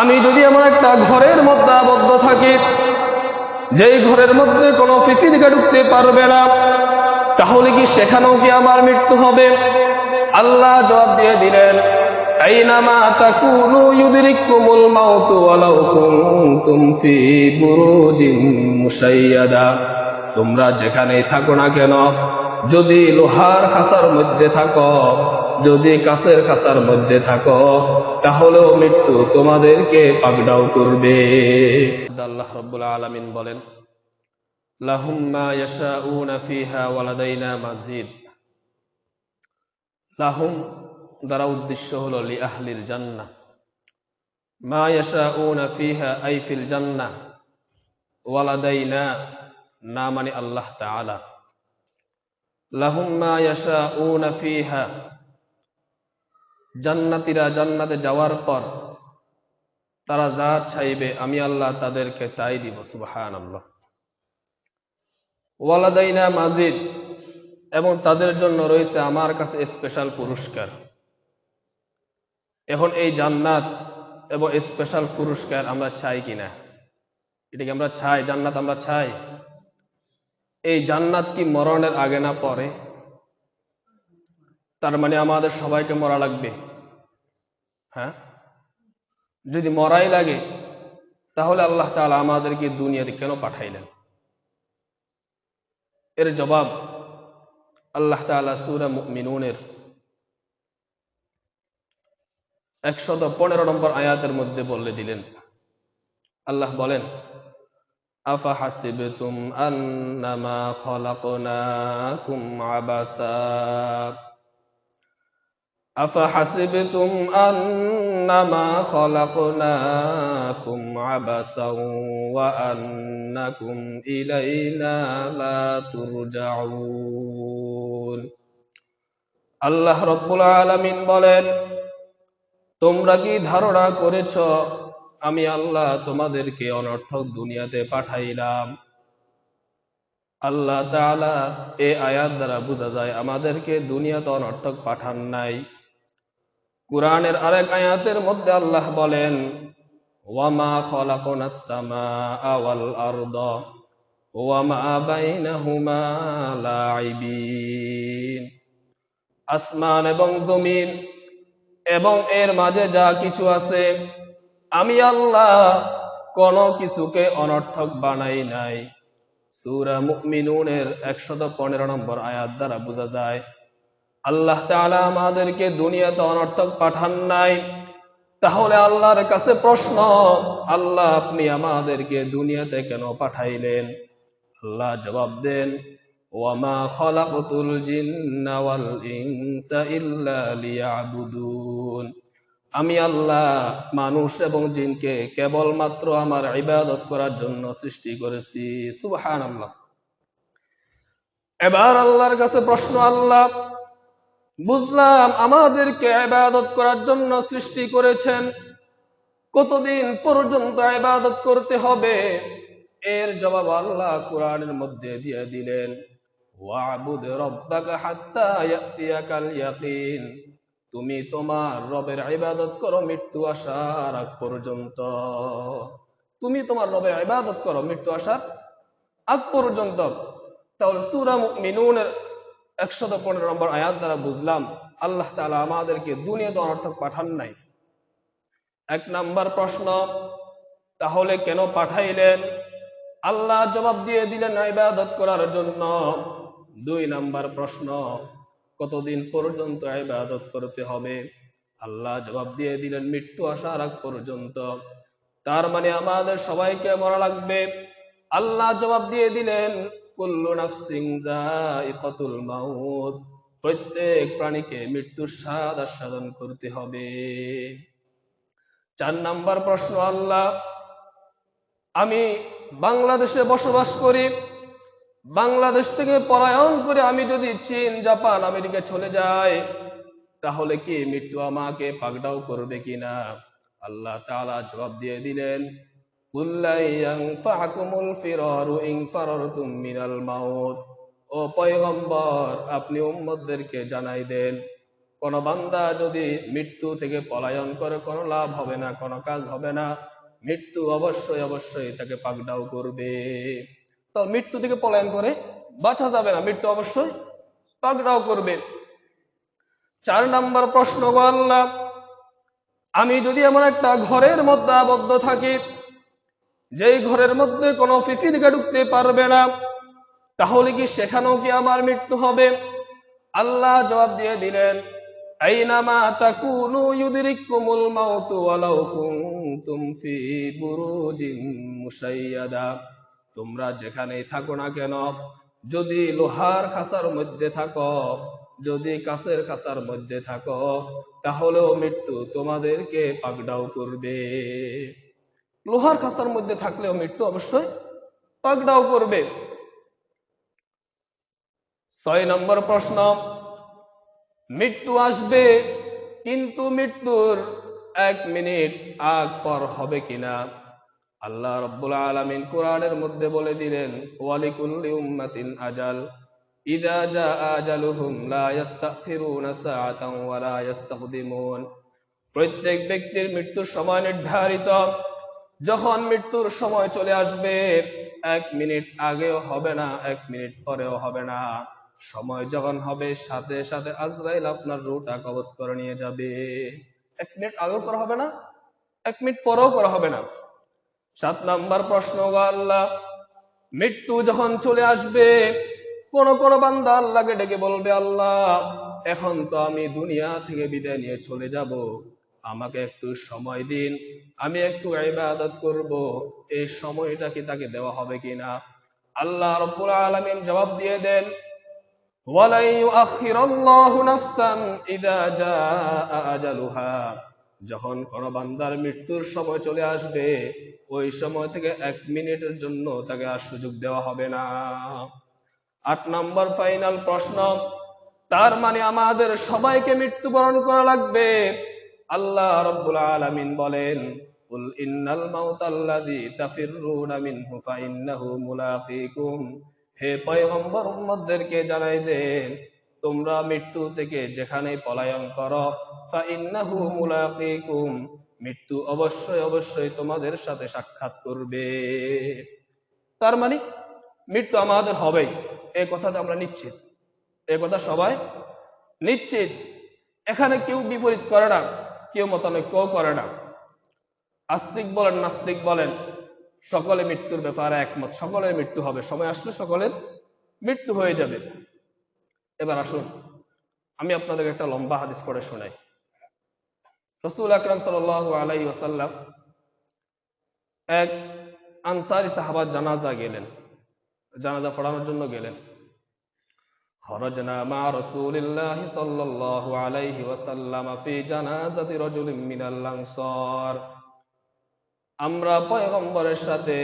আমি যদি এমন একটা ঘরের মধ্যে আবদ্ধ থাকি, যেই ঘরের মধ্যে কোনো পিপিলিকা ঢুকতে পারবে না, তাহলে কি সেখানেও কি আমার মৃত্যু হবে? আল্লাহ জবাব দিয়ে দিলেন তোমরা যেখানেই থাকো না কেন, যদি লোহার খাসার মধ্যে থাকো যদি কাছের খাসার মধ্যে থাকো, তাহলেও মৃত্যু তোমাদেরকে পাকড়াও করবে। আল্লাহ রব্বুল আলামিন বলেন মানে আল্লাহ তাআলা। ইয়াশাউনা ফিহা জান্নাতীরা জান্নাতে যাওয়ার পর তারা যা চাইবে, আমি আল্লাহ তাদেরকে তাই দিব, সুবহানাল্লাহ। ওয়ালাদাইনা মাজিদ, এবং তাদের জন্য রয়েছে আমার কাছে স্পেশাল পুরস্কার। এখন এই জান্নাত এবং স্পেশাল পুরস্কার আমরা চাই কিনা? এটা কি আমরা চাই? জান্নাত আমরা চাই? এই জান্নাত কি মরণের আগে না পরে? তার মানে আমাদের সবাইকে মরা লাগবে। হ্যাঁ? যদি মরাই লাগে, তাহলে আল্লাহ তাআলা আমাদেরকে দুনিয়াতে কেন পাঠাইলেন? এর জবাব আল্লাহ তাআলা সূরা মুমিনুনের একশত পনেরো নম্বর আয়াতের মধ্যে বলে দিলেন। আল্লাহ বলেন আফা আন্নামা খলাকনাকুম আবাসা? أفحسبتم أنما خلقناكم عبثا وأنكم إلينا لا ترجعون আল্লাহ রব্বুল আলামিন বলেন তোমরা কি ধারণা করেছ আমি আল্লাহ তোমাদেরকে অনর্থক দুনিয়াতে পাঠাইলাম আল্লাহ তাআলা এ আয়াত দ্বারা বোঝা যায় আমাদেরকে দুনিয়াতে অনর্থক পাঠান নাই কুরআনের আরেক আয়াতের মধ্যে আল্লাহ বলেন লাইবিন আসমান এবং জমিন এবং এর মাঝে যা কিছু আছে, আমি আল্লাহ কোন কিছুকে অনর্থক বানাই নাই। সূরা মুমিনুনের একশত পনেরো নম্বর আয়াত দ্বারা বোঝা যায় আল্লাহ তাআলা আমাদেরকে দুনিয়াতে অনর্থক পাঠান নাই। তাহলে আল্লাহর কাছে প্রশ্ন, আল্লাহ আপনি আমাদেরকে দুনিয়াতে কেন পাঠাইলেন? আল্লাহ জবাব দেন আমি আল্লাহ মানুষ এবং জিনকে কেবলমাত্র আমার ইবাদত করার জন্য সৃষ্টি করেছি। সুবহানাল্লাহ। এবার আল্লাহর কাছে প্রশ্ন, আল্লাহ বুঝলাম আমাদেরকে ইবাদত করার জন্য সৃষ্টি করেছেন। কতদিন পর্যন্ত ইবাদত করতে হবে? এর জবাব আল্লাহ কোরআনের মধ্যে দিয়ে দিলেন তুমি তোমার রবের ইবাদত করো মৃত্যু আসার আগ পর্যন্ত। তুমি তোমার রবের ইবাদত করো মৃত্যু আসার আগ পর্যন্ত। তাহলে সূরা মুমিনুনের একশত পনেরো নম্বর আয়াত দ্বারা বুঝলাম, আল্লাহ তালা আমাদেরকে দুনিয়াতে অনর্থক পাঠান নাই। এক নাম্বার প্রশ্ন, তাহলে কেন পাঠাইলেন? আল্লাহ জবাব দিয়ে দিলেন ইবাদত করার জন্য। দুই নাম্বার প্রশ্ন, কতদিন পর্যন্ত ইবাদত করতে হবে? আল্লাহ জবাব দিয়ে দিলেন মৃত্যু আসার আগ পর্যন্ত। তার মানে আমাদের সবাইকে মরা লাগবে। আল্লাহ জবাব দিয়ে দিলেন প্রত্যেক প্রাণীকে মৃত্যুর স্বাদ আস্বাদন করতে হবে। চার নাম্বার প্রশ্ন, আল্লাহ, আমি বাংলাদেশে বসবাস করি। বাংলাদেশ থেকে পলায়ন করে আমি যদি চীন, জাপান, আমেরিকা চলে যাই, তাহলে কি মৃত্যু আমাকে পাকড়াও করবে কিনা? আল্লাহ তাআলা জবাব দিয়ে দিলেন কুল্লাইয়াংফাকুমুল ফিরারু ইন ফারারতুম মিনাল মাউত ও পয়গম্বর, আপনি উম্মতদেরকে জানাই দেন, কোন বান্দা যদি মৃত্যু থেকে পলায়ন করে, কোনো লাভ হবে না, কোনো কাজ হবে না, মৃত্যু অবশ্যই অবশ্যই তাকে পাকডাও করবে। তো মৃত্যু থেকে পলায়ন করে বাঁচা যাবে না, মৃত্যু অবশ্যই পাকডাও করবে। চার নাম্বার প্রশ্ন, আল্লাহ, আমি যদি এমন একটা ঘরের মধ্যে আবদ্ধ থাকি যেই ঘরের মধ্যে কোনো পিপিলিকা ঢুকতে পারবে না, তাহলে কি সেখানেও কি আমার মৃত্যু হবে? আল্লাহ জবাব দিয়ে দিলেন মুশাইয়াদা। তোমরা যেখানেই থাকো না কেন, যদি লোহার খাঁচার মধ্যে থাকো, যদি কাছের খাঁচার মধ্যে থাকো, তাহলেও মৃত্যু তোমাদেরকে পাকডাও করবে। লোহার খাঁচার মধ্যে থাকলেও মৃত্যু অবশ্যই পাকডাও করবে ছয় নম্বর প্রশ্ন, মৃত্যু আসবে কিন্তু মৃত্যুর এক মিনিট আগ পর হবে কিনা? আল্লাহ রব্বুল আলমিন কোরআনের মধ্যে বলে দিলেন, ওয়ালিকুল্লি উম্মাতিন আজাল, ইদা জা আজালুহুম লা ইস্তাখিরুনা সাআতান ওয়া লা প্রত্যেক ব্যক্তির মৃত্যুর সময় নির্ধারিত যখন মৃত্যুর সময় চলে আসবে, এক মিনিট আগেও হবে না, এক মিনিট পরেও হবে না। সময় যখন হবে, সাথে সাথে আজরাইল আপনার রুটা কবজ করে নিয়ে যাবে। এক মিনিট আগেও করা হবে না, এক মিনিট পরেও করা হবে না। সাত নাম্বার প্রশ্ন আল্লাহ, মৃত্যু যখন চলে আসবে, কোন কোন বান্দা আল্লাহকে ডেকে বলবে, আল্লাহ, এখন তো আমি দুনিয়া থেকে বিদায় নিয়ে চলে যাব। আমাকে একটু সময় দিন, আমি একটু ইবাদত করব, এই সময়টা কি তাকে দেওয়া হবে কিনা? আল্লাহ রব্বুল আলামিন জবাব দিয়ে দেন, ওয়ালাই ইউআখিরাল্লাহু নাফসান ইদা জাআ আজালুহা। যখন কোন বান্দার মৃত্যুর সময় চলে আসবে, ওই সময় থেকে এক মিনিটের জন্য তাকে আর সুযোগ দেওয়া হবে না। আট নম্বর ফাইনাল প্রশ্ন, তার মানে আমাদের সবাইকে মৃত্যুবরণ করা লাগবে? আল্লাহ রব্বুল আলামিন বলেন, কুল ইন্নাল মাউতাল্লাযী তাফিররুনা মিনহু ফাইন্নাহু মুলাকীকুম। হে পয়গম্বর উম্মতদেরকে জানাই দেন, তোমরা মৃত্যু থেকে যেখানে পলায়ন করো, ফাইন্নাহু মুলাকীকুম। মৃত্যু অবশ্যই অবশ্যই তোমাদের সাথে সাক্ষাৎ করবে। তার মানে মৃত্যু আমাদের হবেই। এই কথাটা আমরা নিশ্চিত। এই কথা সবাই নিশ্চিত। এখানে কেউ বিপরীত করে না। কেউ মতানৈক্যও করে না। আস্তিক বলেন, নাস্তিক বলেন সকলে মৃত্যুর ব্যাপারে একমত। সকলের মৃত্যু হবে, সময় আসলে সকলের মৃত্যু হয়ে যাবে। এবার আসুন, আমি আপনাদের একটা লম্বা হাদিস পড়ে শোনাই। রসুল আকরাম সাল আলাই ওসাল্লাম এক আনসারি সাহাবাদ জানাজা গেলেন। জানাজা পড়ানোর জন্য গেলেন। خرجنا مع رسول الله صلى الله عليه وسلم في جنازة رجل من الأنصار আমরা পয়গম্বরের সাথে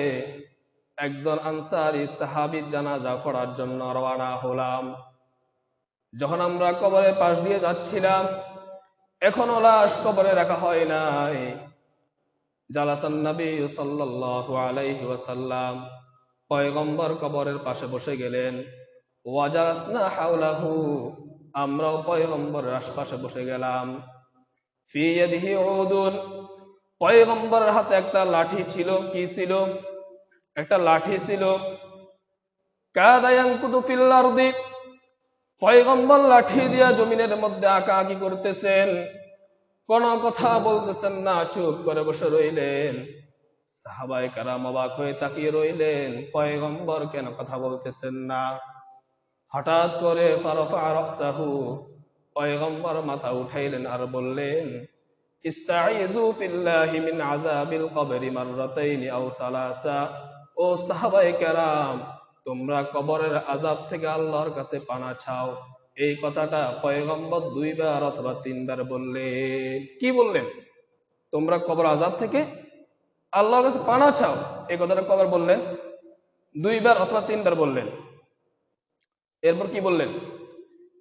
একজন আনসারি সাহাবীর জানাজা পড়ার জন্য রওনা হলাম যখন আমরা কবরের পাশ দিয়ে যাচ্ছিলাম এখনো লাশ কবরে রাখা হয় নাই জালাতান নবী সাল্লাল্লাহু আলাইহি ওয়াসাল্লাম পয়গম্বর কবরের পাশে বসে গেলেন ওয়াজাসনা হাওলাহু, আমরাও পয়গম্বরের আশপাশে বসে গেলাম। ফি ইয়াদিহি উদুন পয়গম্বরের হাতে একটা লাঠি ছিল, কি ছিল? একটা লাঠি ছিল কাদায়াঙ্কুতু ফিল আরদি, পয়গম্বর লাঠি দিয়া জমিনের মধ্যে আঁকা আঁকি করতেছেন। কোন কথা বলতেছেন না, চুপ করে বসে রইলেন। সাহাবাই কারাম অবাক হয়ে তাকিয়ে রইলেন, পয়গম্বর কেন কথা বলতেছেন না? হঠাৎ করে ফারফা রকসাহু পয়গম্বর মাথা উঠাইলেন আর বললেন ইস্তাইযু ফিল্লাহি মিন ও সাহাবায়ে কেরাম, তোমরা কবরের আযাব থেকে আল্লাহর কাছে পানা চাও। এই কথাটা পয়গম্বর দুইবার অথবা তিনবার বললেন। কি বললেন? তোমরা কবর আযাব থেকে আল্লাহর কাছে পানা চাও? এই কথাটা কবর বললেন? দুইবার অথবা তিনবার বললেন? এরপর কি বললেন?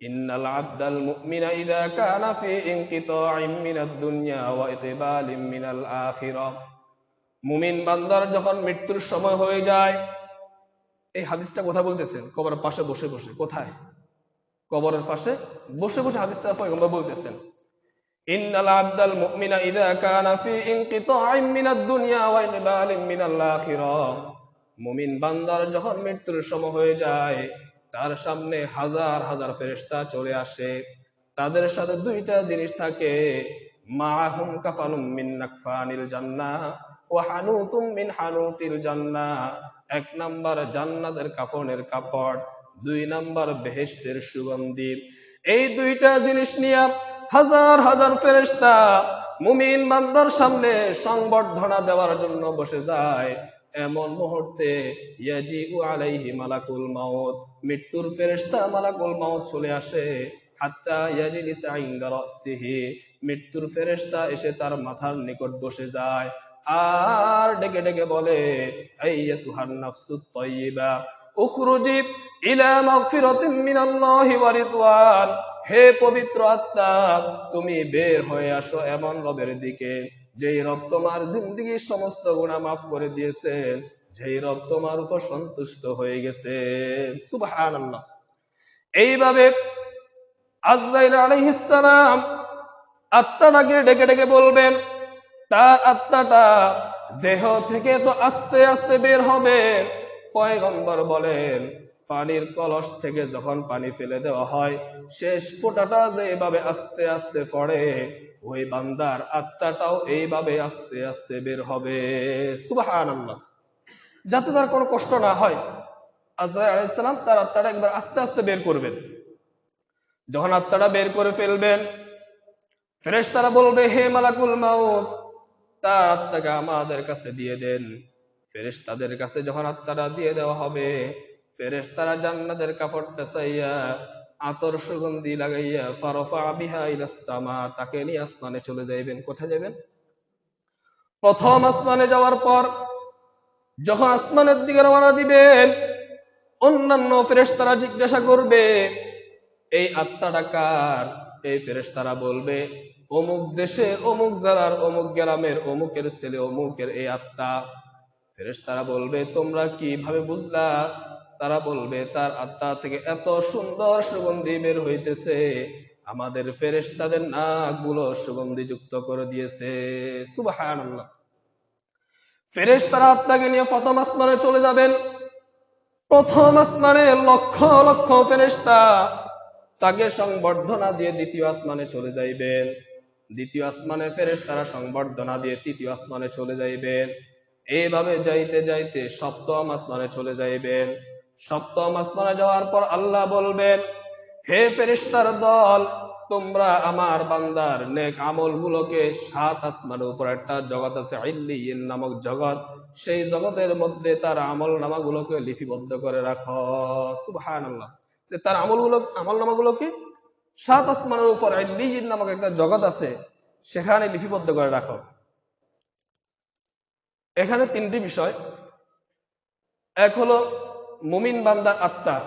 ইন্নাল আবদাল মুমিনা ইযা কানা ফি ইনকিতাইম মিনাদ দুনিয়া ওয়া ইতিবালিম মিনাল আখিরাহ মুমিন বান্দার যখন মৃত্যুর সময় হয়ে যায়, এই হাদিসটা কথা বলতেছেন? কবরের পাশে বসে বসে। কোথায়? কবরের পাশে বসে বসে হাদিসটা পয়গম্বর বলতেছেন। ইন্নাল আবদাল মুমিনা ইদা কানা ফি ইনকিতাইম মিনাদ দুনিয়া ওয়া ইকবালিম মিনাল আখিরাহ মুমিন বান্দার যখন মৃত্যুর সময় হয়ে যায় তার সামনে হাজার হাজার ফেরেস্তা চলে আসে। তাদের সাথে দুইটা জিনিস থাকে। মাহুম কাফানুম মিন নাকফানিল জান্নাহ ওয়া হানুতুম মিন হানুতিল জান্নাহ এক নাম্বার জান্নাতের কাফনের কাপড়, দুই নাম্বার বেহেশতের সুগন্ধি। এই দুইটা জিনিস নিয়ে হাজার হাজার ফেরেশতা মুমিন বান্দার সামনে সংবর্ধনা দেওয়ার জন্য বসে যায়। এমন মুহূর্তে ইয়াজিউ আলাইহি মালাকুল মাউত, মৃত্যুর ফেরেশতা মালাকুল মাউত চলে আসে, হাত্তা ইয়াজলিসা ইনদা রাসিহি, মৃত্যুর ফেরেশতা এসে তার মাথার নিকট বসে যায়, আর ডেকে ডেকে বলে আইয়াতুহান নাফসুত তাইয়্যিবা, উখরুজি ইলা মাগফিরাতিন মিনাল্লাহি ওয়া রিদওয়ান, হে পবিত্র আত্মা, তুমি বের হয়ে আসো এমন রবের দিকে। যেই রব তোমার জিন্দগির সমস্ত গুনাহ মাফ করে দিয়েছেন যেই রব তোমার উপর সন্তুষ্ট হয়ে গেছে। সুবহানাল্লাহ। এইভাবে আজরাইল আত্মাটাকে ডেকে ডেকে বলবেন, তার আত্মাটা দেহ থেকে তো আস্তে আস্তে বের হবে। পয়গম্বর বলেন, পানির কলস থেকে যখন পানি ফেলে দেওয়া হয়, শেষ ফোঁটাটা যেভাবে আস্তে আস্তে পড়ে ওই বান্দার আত্মাটাও এইভাবে আস্তে আস্তে বের হবে। সুবাহান যাতে তার কোনো কষ্ট না হয়। আজরাই আলাইসালাম তার আত্মাটা একবার আস্তে আস্তে বের করবেন। যখন আত্মাটা বের করে ফেলবেন ফেরেশ তারা বলবে, হে মালাকুল মাউত, তার আত্মাকে আমাদের কাছে দিয়ে দেন। ফেরেশ তাদের কাছে যখন আত্মাটা দিয়ে দেওয়া হবে ফেরেশ তারা জান্নাতের কাপড়টা চাইয়া আতর সুগন্ধি লাগাইয়া ফারফা বিহা ইলাসামা তাকে নিয়ে আসমানে চলে যাইবেন। কোথায় যাবেন প্রথম আসমানে যাওয়ার পর যখন আসমানের দিকে রওনা দিবেন, অন্যান্য ফেরেশতারা জিজ্ঞাসা করবে, এই আত্মাটা কার? এই ফেরেশতারা বলবে, অমুক দেশে অমুক জেলার, অমুক গ্রামের, অমুকের ছেলে, অমুকের এই আত্মা। ফেরেশতারা বলবে, তোমরা কীভাবে বুঝলা তারা বলবে, তার আত্মা থেকে এত সুন্দর সুগন্ধি বের হইতেছে। আমাদের ফেরেস ফেরেশতাদের নাকগুলো সুগন্ধি যুক্ত করে দিয়েছে। সুবহানাল্লাহ। ফেরেশতারা আত্মাকে নিয়ে প্রথম আসমানে চলে যাবেন। প্রথম আসমানে লক্ষ লক্ষ ফেরেশতা তাকে সংবর্ধনা দিয়ে দ্বিতীয় আসমানে চলে যাইবেন। দ্বিতীয় আসমানে ফেরেশতারা সংবর্ধনা দিয়ে তৃতীয় আসমানে চলে যাইবেন। এইভাবে যাইতে যাইতে সপ্তম আসমানে চলে যাইবেন। সপ্তম আসমানে যাওয়ার পর আল্লাহ বলবেন, হে ফেরেশতার দল, তোমরা আমার বান্দার নেক আমলগুলোকে সাত আসমানের উপর, একটা জগৎ আছে ইল্লিয়িন নামক জগৎ, সেই জগতের মধ্যে তার আমল নামাগুলোকে লিপিবদ্ধ করে রাখো। সুবহানাল্লাহ। যে তার আমলগুলো আমল নামাগুলোকে সাত আসমানের উপর ইল্লিয়িন নামক একটা জগৎ আছে, সেখানে লিপিবদ্ধ করে রাখো। এখানে তিনটি বিষয়। এক হলো মুমিন বান্দার আত্মা,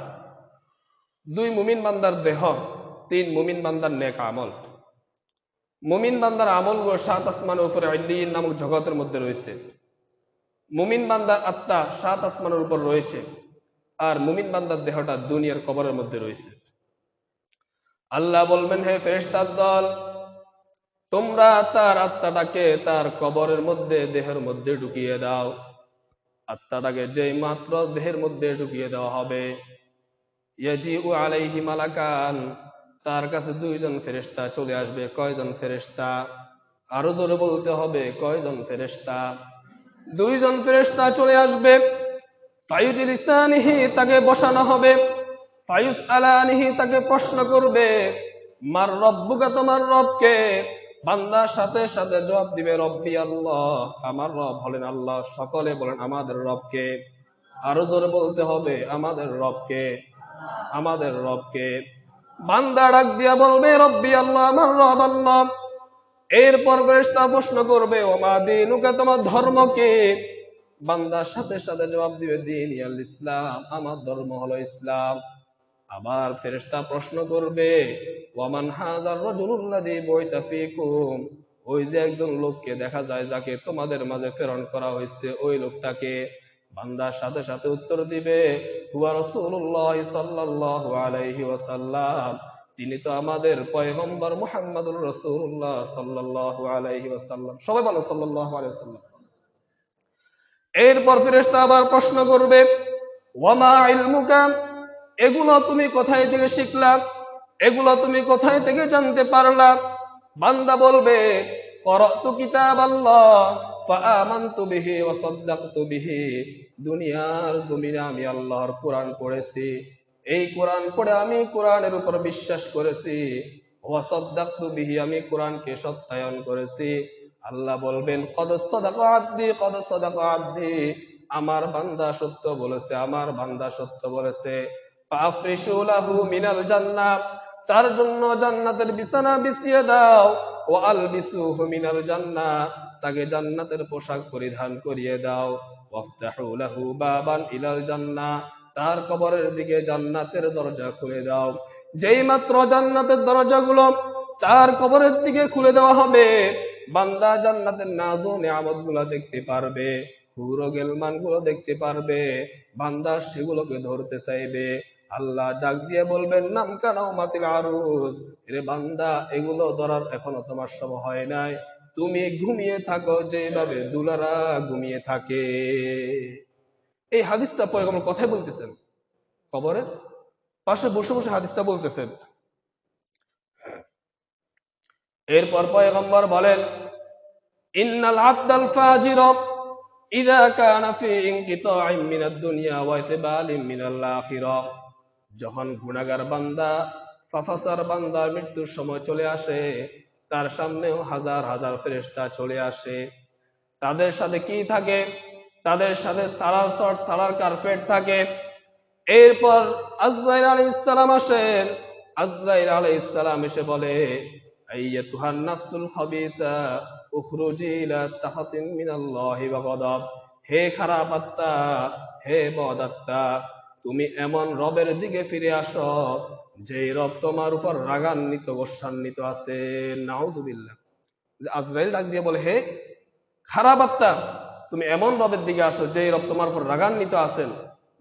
দুই মুমিন বান্দার দেহ, তিন মুমিন বান্দার নেক আমল। মুমিন বান্দার আমলগুলো সাত আসমানের উপরে আইলিন নামক জগতের মধ্যে রয়েছে। মুমিন বান্দার আত্মা সাত আসমানের উপর রয়েছে আর মুমিন বান্দার দেহটা দুনিয়ার কবরের মধ্যে রয়েছে। আল্লাহ বলবেন, হে ফেরেশতার দল, তোমরা তার আত্মাটাকে তার কবরের মধ্যে, দেহের মধ্যে ঢুকিয়ে দাও। আত্মাটাকে যেই মাত্র দেহের মধ্যে ঢুকিয়ে দেওয়া হবে। ইয়াজিউ আলাইহি মালাকান, তার কাছে দুইজন ফেরেশতা চলে আসবে, কয়জন ফেরেশতা? আরও জোরে বলতে হবে, কয়জন ফেরেশতা? দুইজন ফেরেশতা চলে আসবে। ফায়ুজিল ইসানিহি তাকে বসানো হবে। ফায়ুস আলানিহি তাকে প্রশ্ন করবে, মার রব্বুকা তোমার রবকে? বান্দার সাথে সাথে জবাব দিবে, রব্বি আল্লাহ, আমার রব হলেন আল্লাহ, সকলে বলেন আমাদের রবকে। আরও জোরে বলতে হবে, আমাদের রবকে আমাদের রবকে। বান্দা ডাক দিয়া বলবে, রব্বি আল্লাহ, আমার রব আল্লাহ। এরপর ফেরেশতা প্রশ্ন করবে ও ওমা দিনুকা, তোমার ধর্মকে বান্দার সাথে সাথে জবাব দিবে, দিন ইয়াল ইসলাম, আমার ধর্ম হলো ইসলাম। আবার ফেরেশতা প্রশ্ন করবে, ওয়ামান হাজার রজুলুল্লাযী বয়সা ফিকুম? ওই যে একজন লোককে দেখা যায় যাকে তোমাদের মাঝে প্রেরণ করা হয়েছে, ওই লোকটাকে বান্দার সাথে সাথে উত্তর দিবে, হুয়া রাসূলুল্লাহ সাল্লাল্লাহু আলাইহি ওয়াসাল্লাম, তিনি তো আমাদের পয়গম্বর মুহাম্মদুর রাসূলুল্লাহ সাল্লাল্লাহু আলাইহি ওয়াসাল্লাম। সবাই বলো, সাল্লাল্লাহু আলাইহি ওয়াসাল্লাম। এরপর ফেরেশতা আবার প্রশ্ন করবে ওয়ামা ইলমুকা? এগুলো তুমি কোথায় থেকে শিখলা? এগুলো তুমি কোথায় থেকে জানতে পারলা? বান্দা বলবে দুনিয়ার পড়েছি। এই পড়ে আমি বিশ্বাস করেছি। আমি কোরআনকে সত্যায়ন করেছি। আল্লাহ বলবেন, কদ সদাকা আব্দি, কদ সদাকা আব্দি। আমার বান্দা সত্য বলেছে, আমার বান্দা সত্য বলেছে। জান্নাত, তার জন্য জান্নাতের বিছানা বিছিয়ে দাও। ও আলবিসুহু মিনাল জান্নাত, তাকে জান্নাতের পোশাক পরিধান করিয়ে দাও। ওয়াফতাহু বাবান ইলাল জান্নাহ তার কবরের দিকে জান্নাতের দরজা খুলে দাও। যেই মাত্র জান্নাতের দরজাগুলো তার কবরের দিকে খুলে দেওয়া হবে, বান্দা জান্নাতের নাজু নিয়ামতগুলা দেখতে পারবে, হুরো গেলমানগুলো দেখতে পারবে, বান্দা সেগুলোকে ধরতে চাইবে। আল্লাহ ডাক দিয়ে বলবেন, নাম কানাও মাতিল আরুস রে বান্দা, এগুলো ধরার এখনও তোমার সময় হয় নাই। তুমি ঘুমিয়ে থাকো যেভাবে দুলারা ঘুমিয়ে থাকে। এই হাদিসটা পয়গম্বর কথাই বলতেছেন, কবরের পাশে বসে বসে হাদিসটা বলতেছেন। এরপর পয়গম্বর বলেন, ইন্নাল আব্দাল ফাজির ইদা কানা ফি ইনকিতাইম মিনাদ দুনিয়া ওয়া ইতবালিম মিনাল আখিরা। যখন গুনাহগার বান্দা, ফাফাসার বান্দার মৃত্যুর সময় চলে আসে, তার সামনেও হাজার হাজার ফেরেশতা চলে আসে। তাদের সাথে কি থাকে? তাদের সাথে সালার শর্ট সালার কার্পেট থাকে। এরপর আজরাইল আলী ইসলাম আসেন আজরাইল আলী ইসলাম এসে বলে হে খারাপ আত্মা, হে বদ আত্মা তুমি এমন রবের দিকে ফিরে আসো যে রব তোমার উপর রাগান্বিত গোস্বান্বিত আছে। নাউজুবিল্লাহ। যে আজরাইল ডাক দিয়ে বলে, হে খারাপ আত্মা, তুমি এমন রবের দিকে আসো, যেই রব তোমার উপর রাগান্বিত আছেন,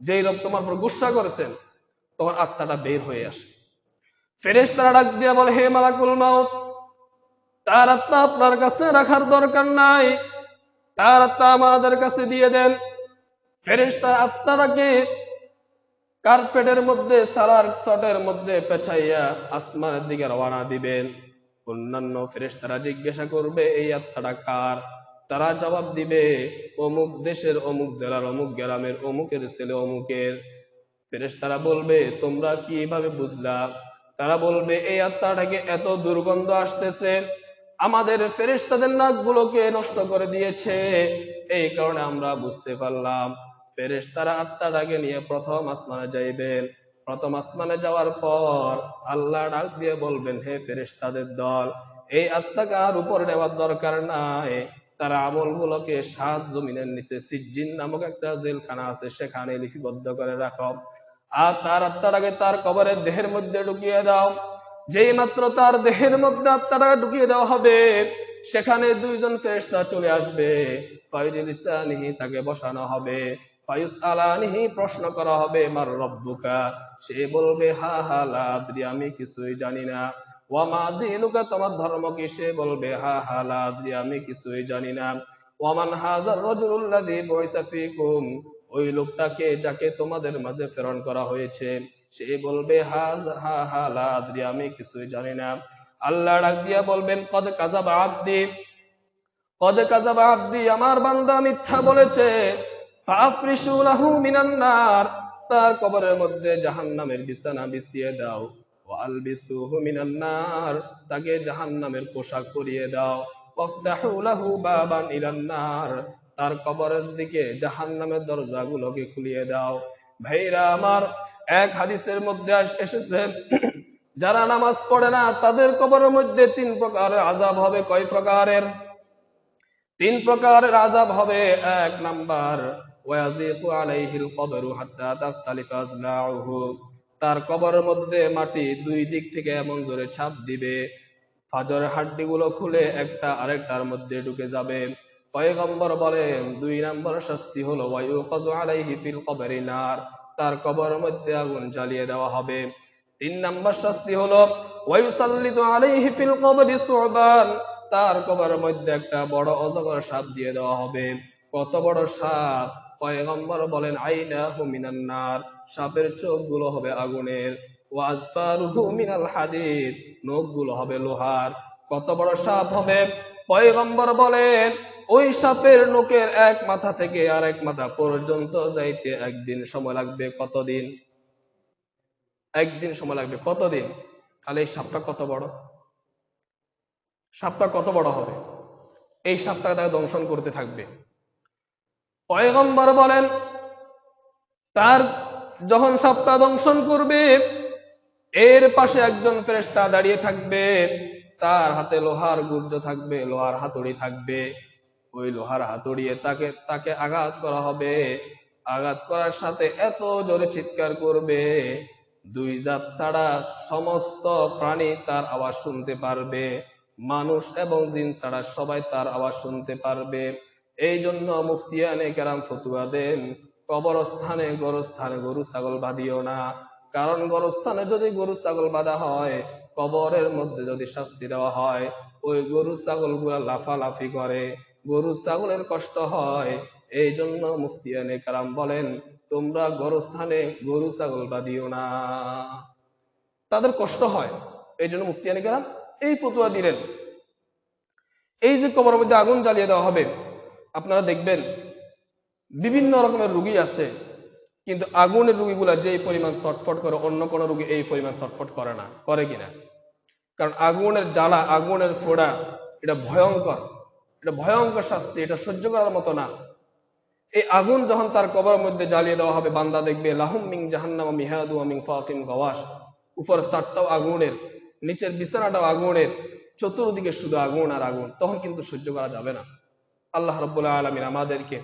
যেই রব তোমার উপর গুসা করেছেন তোমার আত্মাটা বের হয়ে আসে। ফেরেশ তারা ডাক দিয়ে বলে, হে মালাকুল মাউত, তার আত্মা আপনার কাছে রাখার দরকার নাই, তার আত্মা আমাদের কাছে দিয়ে দেন। ফেরেশ তার আত্মাটাকে কার্পেটের মধ্যে, সালার শটের মধ্যে পেছাইয়া আসমানের দিকে রওনা দিবেন। অন্যান্য ফেরেশতারা জিজ্ঞাসা করবে, এই আত্মাটা কার? তারা জবাব দিবে, অমুক দেশের, অমুক জেলার, অমুক গ্রামের, অমুকের ছেলে, অমুকের। ফেরেশতারা বলবে, তোমরা কীভাবে বুঝলা? তারা বলবে, এই আত্মাটাকে এত দুর্গন্ধ আসতেছে, আমাদের ফেরেশতাদের নাকগুলোকে নষ্ট করে দিয়েছে। এই কারণে আমরা বুঝতে পারলাম। ফেরেশতারা আত্মাটাকে নিয়ে প্রথম আসমানে যাইবেন। প্রথম আসমানে যাওয়ার পর আল্লাহ ডাক দিয়ে বলবেন, হে ফেরেশতাদের দল, এই আত্মাকে আর উপর নেওয়ার দরকার নাই। তারা আমলগুলোকে সাত জমিনের নিচে সিজ্জিন নামক একটা জেলখানা আছে, সেখানে লিপিবদ্ধ করে রাখো। আর তার আত্মাটাকে তার কবরের দেহের মধ্যে ঢুকিয়ে দাও। যেই মাত্র তার দেহের মধ্যে আত্মাটাকে ঢুকিয়ে দেওয়া হবে, সেখানে দুইজন ফেরেশতা চলে আসবে। তাকে বসানো হবে। প্রশ্ন করা হবে, মার রব্বুকা? সে বলবে, হা হা লাদ্রি আমি কিছুই জানি না। ওয়ামা দিনুকা? তোমার ধর্ম কি? সে বলবে, হা হা লাদ্রি আমি কিছুই জানি না। ওয়ামান হাজার রজুল্লাযী বুইসা ফীকুম? ওই লোকটাকে যাকে তোমাদের মাঝে প্রেরণ করা হয়েছে। সে বলবে, হা হা হা লাদ্রি আমি কিছুই জানি না। আল্লাহ ডাক দিয়া বলবেন, কদ কাযাবা আব্দি? কদ কাযাবা আব্দি, আমার বান্দা মিথ্যা বলেছে। তার কবরের মধ্যে জাহান্নামের বিছানা বিছিয়ে দাও। তাকে জাহান্নামের পোশাক পরিয়ে দাও। তার কবরের দিকে জাহান্নামের দরজাগুলোকে খুলিয়ে দাও। ভাইরা আমার, এক হাদিসের মধ্যে এসেছে, যারা নামাজ পড়ে না, তাদের কবরের মধ্যে তিন প্রকারের আজাব হবে। কয় প্রকারের? তিন প্রকারের আজাব হবে, এক নাম্বার ওয়াজিকু আলাইহিল কবরু হাত্তা তাখতালিফা আজলাউহু তার কবরের মধ্যে মাটি দুই দিক থেকে এমন জোরে ছাপ দিবে। ফাজরের হাড্ডিগুলো খুলে একটা আরেকটার মধ্যে ঢুকে যাবে। পয়গম্বর বলেন, দুই নম্বর শাস্তি হলো ওয়ায়ুকাযু আলাইহি ফিল কবরি নার তার কবর মধ্যে আগুন জ্বালিয়ে দেওয়া হবে। তিন নম্বর শাস্তি হলো ওয়ায়ুসাল্লিতু আলাইহি ফিল কবরি সুবান তার কবরের মধ্যে একটা বড় অজগর সাপ দিয়ে দেওয়া হবে। কত বড় সাপ? পয়গম্বর বলেন, আইনাহু মিনান নার সাপের চোখগুলো হবে আগুনের। ওয়াজফারুহু মিনাল হাদিদ নখগুলো হবে লোহার। কত বড় সাপ হবে পয়গম্বর বলেন, ওই সাপের নোকের এক মাথা থেকে আরেক মাথা পর্যন্ত যাইতে একদিন সময় লাগবে কতদিন? একদিন সময় লাগবে কতদিন? তাহলে এই সাপটা কত বড়? সাপটা কত বড় হবে? এই সাপটা তাকে দংশন করতে থাকবে। পয়গম্বর বলেন, তার যখন সাপটা দংশন করবে, এর পাশে একজন ফেরেশতা দাঁড়িয়ে থাকবে, তার হাতে লোহার গুর্জ থাকবে, লোহার হাতুড়ি থাকবে। ওই লোহার হাতুড়িয়ে তাকে তাকে আঘাত করা হবে। আঘাত করার সাথে এত জোরে চিৎকার করবে, দুই জাত ছাড়া সমস্ত প্রাণী তার আওয়াজ শুনতে পারবে। মানুষ এবং জিন ছাড়া সবাই তার আওয়াজ শুনতে পারবে। এই জন্য মুফতিয়ানে কেরাম ফতুয়া দেন। কবরস্থানে, গরস্থানে গরু, ছাগল বাঁধিও না। কারণ গরস্থানে যদি গরু, ছাগল বাঁধা হয়, কবরের মধ্যে যদি শাস্তি দেওয়া হয়, ওই গরু ছাগলগুলা লাফালাফি করে। গরু, ছাগলের কষ্ট হয় এই জন্য মুফতিয়ানে কারাম বলেন, তোমরা গরস্থানে গরু, ছাগল বাঁধিও না। তাদের কষ্ট হয়। এই জন্য মুফতিয়ানে কারাম এই ফতুয়া দিলেন। এই যে কবরের মধ্যে আগুন জ্বালিয়ে দেওয়া হবে আপনারা দেখবেন বিভিন্ন রকমের রুগী আছে, কিন্তু আগুনের রুগীগুলা যেই পরিমাণ ছটফট করে, অন্য কোনো রুগী এই পরিমাণ ছটফট করে না, করে কিনা? কারণ আগুনের জ্বালা, আগুনের ফোড়া, এটা ভয়ঙ্কর এটা ভয়ঙ্কর শাস্তি, এটা সহ্য করার মতো না। এই আগুন যখন তার কবরের মধ্যে জ্বালিয়ে দেওয়া হবে, বান্দা দেখবে, লাহুম মিং জাহান্নাম মিহাদু মিং ফাকিম গওয়াস উপর সাতটাও আগুনের, নিচের বিছানাটাও আগুনের, চতুর্দিকে শুধু আগুন আর আগুন, তখন কিন্তু সহ্য করা যাবে না। আল্লাহ রব্বুল্লাহ আলমিন আমাদেরকে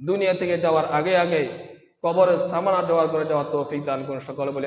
দুনিয়া থেকে যাওয়ার আগে আগে কবরের সামানা জোগাড় করে যাওয়ার তৌফিক দান করুন। সকলে বলে